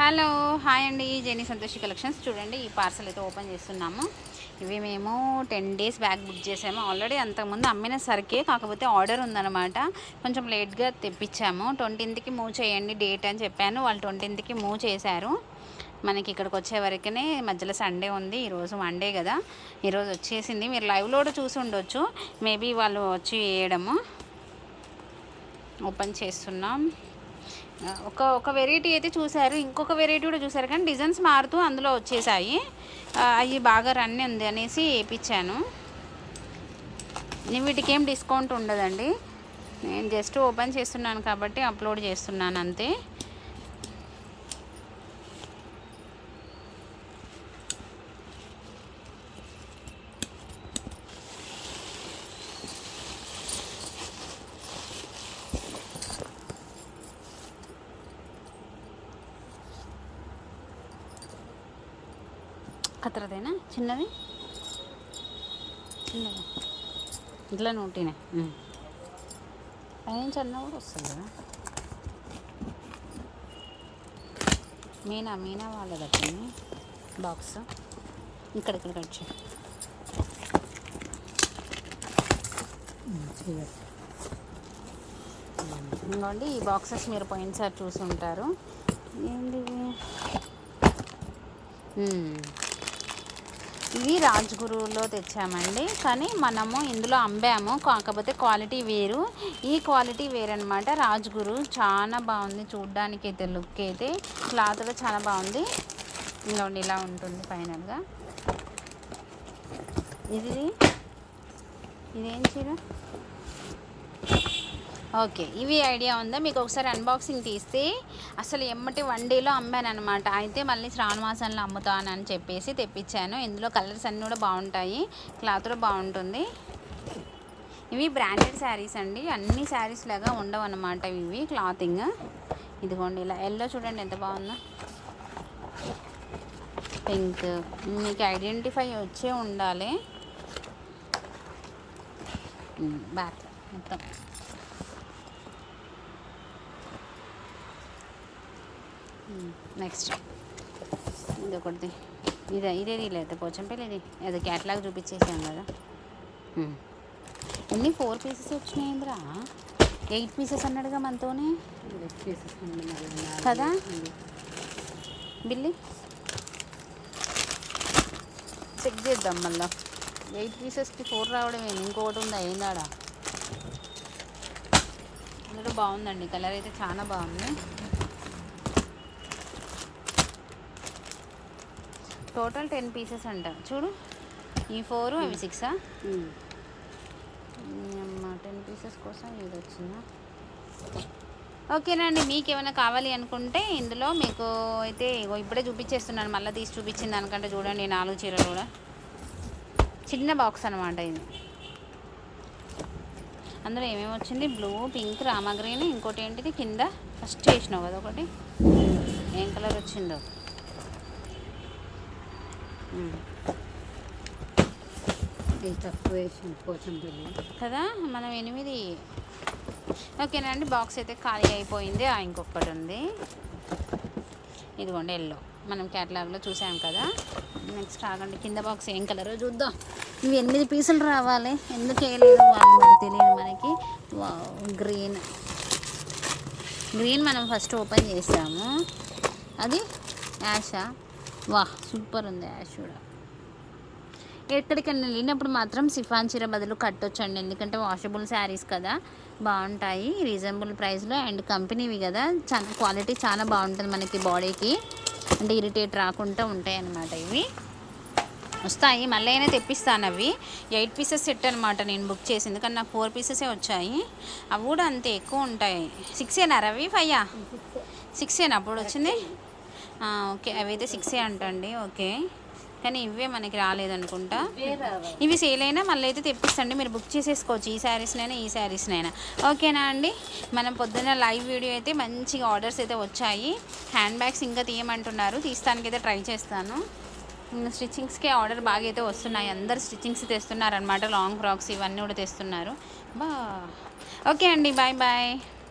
Hello hi అండి. Jeni Santoshi collections. చూడండి ఈ పార్సల్ అయితే ఓపెన్ చేస్తున్నాము. ఇవి మేము టెన్ డేస్ బ్యాక్ బుక్ చేసాము. ఆల్రెడీ అంతకుముందు అమ్మిన సరికే కాకపోతే ఆర్డర్ ఉందన్నమాట. కొంచెం లేట్గా తెప్పించాము. ట్వంటీన్త్కి మూవ్ చేయండి డేట్ అని చెప్పాను. వాళ్ళు ట్వంటీన్త్కి మూవ్ చేశారు. మనకి ఇక్కడికి వచ్చే వరకునే మధ్యలో సండే ఉంది. ఈరోజు మండే కదా. ఈరోజు వచ్చేసింది. మీరు లైవ్లో కూడా చూసి ఉండొచ్చు. మేబీ వాళ్ళు వచ్చి వేయడము. ఓపెన్ చేస్తున్నాం. ఒక ఒక వెరైటీ అయితే చూశారు. ఇంకొక వెరైటీ కూడా చూశారు. కానీ డిజైన్స్ మారుతూ అందులో వచ్చేసాయి. అవి బాగా రన్ ఉంది అనేసి వేయించాను వీటికి ఏం డిస్కౌంట్ ఉండదండి. నేను జస్ట్ ఓపెన్ చేస్తున్నాను కాబట్టి అప్లోడ్ చేస్తున్నాను అంతే. కత్తరదేనా? చిన్నది చిన్నది ఇట్లా నూటినే పైనుంచి అన్న కూడా వస్తుంది కదా. మీనా మీనా వాళ్ళదట్టండి బాక్స్. ఇక్కడ ఇక్కడ కట్ ఇంకోండి ఈ బాక్సెస్ మీరు పోయినసారి చూసి ఉంటారు ఏంటి ఇవి? రాజ్గురులో తెచ్చామండి. కానీ మనము ఇందులో అమ్మాము కాకపోతే క్వాలిటీ వేరు. ఈ క్వాలిటీ వేరనమాట రాజ్గురు చాలా బాగుంది. చూడ్డానికి అయితే లుక్ అయితే క్లాత్ కూడా చాలా బాగుంది. ఇంకోండి ఇలా ఉంటుంది ఫైనల్గా. ఇది. ఇదేం చీర? ఓకే ఇవి ఐడియా ఉందా? మీకు ఒకసారి అన్బాక్సింగ్ తీస్తే అసలు ఎమ్మటి వన్ డేలో అమ్మాను అనమాట అయితే మళ్ళీ శ్రావణ మాసంలో అమ్ముతానని చెప్పేసి తెప్పించాను. ఇందులో కలర్స్ అన్నీ కూడా బాగుంటాయి. క్లాత్ కూడా బాగుంటుంది. ఇవి బ్రాండెడ్ శారీస్ అండి. అన్ని శారీస్ లాగా ఉండవు అనమాట ఇవి క్లాతింగ్ ఇదిగోండి ఇలా ఎల్లో చూడండి ఎంత బాగుందో. పింక్ మీకు ఐడెంటిఫై వచ్చే ఉండాలి. Hmm, బ్యాక్ మొత్తం. నెక్స్ట్. ఇది ఒకటిది ఇదే ఇదేది లేదు పోచంపల్లి ఇది అది క్యాట్లాగ్ చూపించేసాం కదా. ఎన్ని ఫోర్ పీసెస్ వచ్చినాయింద్రా ఎయిట్ పీసెస్ అన్నాడుగా మనతోనే. కదా? బిల్లి? చెక్ చేద్దాం మళ్ళా. ఎయిట్ పీసెస్కి ఫోర్ రావడం ఏంది? ఇంకొకటి ఉందా? ఏందాడా? అందులో బాగుందండి. కలర్ అయితే చాలా బాగుంది. టోటల్ టెన్ పీసెస్ అంట. చూడు. ఈ ఫోర్ అవి సిక్సా అమ్మ టెన్ పీసెస్ కోసం ఇది వచ్చిందా? ఓకేనండి మీకు ఏమైనా కావాలి అనుకుంటే ఇందులో మీకు అయితే ఇప్పుడే చూపించేస్తున్నాను. మళ్ళీ తీసి చూపించింది దానికంటే చూడండి నాలుగు చీరలు కూడా. చిన్న బాక్స్ అనమాట ఇది. అందులో ఏమేమి వచ్చింది? బ్లూ పింక్ రామగ్రీన్ ఇంకోటి ఏంటిది? కింద ఫస్ట్ చేసినావు కదా ఒకటి. ఏం కలర్ వచ్చిందో. ఇది తక్కువ వేసిన పోచంపల్లి కదా? మనం ఎనిమిది. ఓకేనండి బాక్స్ అయితే ఖాళీ అయిపోయింది. ఆ ఇంకొకటి ఉంది. ఇదిగోండి ఎల్లో. మనం క్యాటలాగ్లో చూసాం కదా. నెక్స్ట్ ఆగండి కింద బాక్స్ ఏం కలరో చూద్దాం. ఇవి ఎనిమిది పీసులు రావాలి. ఎందుకు వేయలేదు వాళ్ళు మరి తెలియదు మనకి. గ్రీన్. గ్రీన్ మనం ఫస్ట్ ఓపెన్ చేసాము. అది యాషా. వా సూపర్ ఉంది యాష్ కూడా ఎక్కడికైనా వెళ్ళినప్పుడు మాత్రం సిఫాన్ చీర బదులు కట్టొచ్చండి. ఎందుకంటే వాషబుల్ శారీస్ కదా. బాగుంటాయి. రీజనబుల్ ప్రైస్లో అండ్ కంపెనీవి కదా. చాలా క్వాలిటీ చాలా బాగుంటుంది మనకి బాడీకి. అంటే ఇరిటేట్ రాకుండా ఉంటాయి అన్నమాట ఇవి. వస్తాయి. మళ్ళీ అయినా తెప్పిస్తాను అవి. ఎయిట్ పీసెస్ సెట్ అనమాట నేను బుక్ చేసింది. కానీ నాకు ఫోర్ పీసెసే వచ్చాయి. అవి కూడా అంతే ఎక్కువ ఉంటాయి. సిక్సేనా రవి ఫైయా? సిక్సేనా? అప్పుడు వచ్చింది? ఓకే. అవి అయితే సిక్సే అంటండి. ఓకే. కానీ ఇవే మనకి రాలేదనుకుంటా. ఇవి సేల్ అయినా మళ్ళీ అయితే తెప్పిస్తండి. మీరు బుక్ చేసేసుకోవచ్చు. ఈ శారీస్నైనా ఈ శారీస్నైనా ఓకేనా అండి? మనం పొద్దున్న లైవ్ వీడియో అయితే మంచిగా ఆర్డర్స్ అయితే వచ్చాయి. హ్యాండ్ బ్యాగ్స్ ఇంకా తీయమంటున్నారు. తీస్తానికైతే ట్రై చేస్తాను. స్టిచ్చింగ్స్కే ఆర్డర్ బాగా అయితే వస్తున్నాయి. అందరు స్టిచ్చింగ్స్ తెస్తున్నారు అనమాట లాంగ్ ఫ్రాక్స్ ఇవన్నీ కూడా తెస్తున్నారు. బా. ఓకే అండి. Bye bye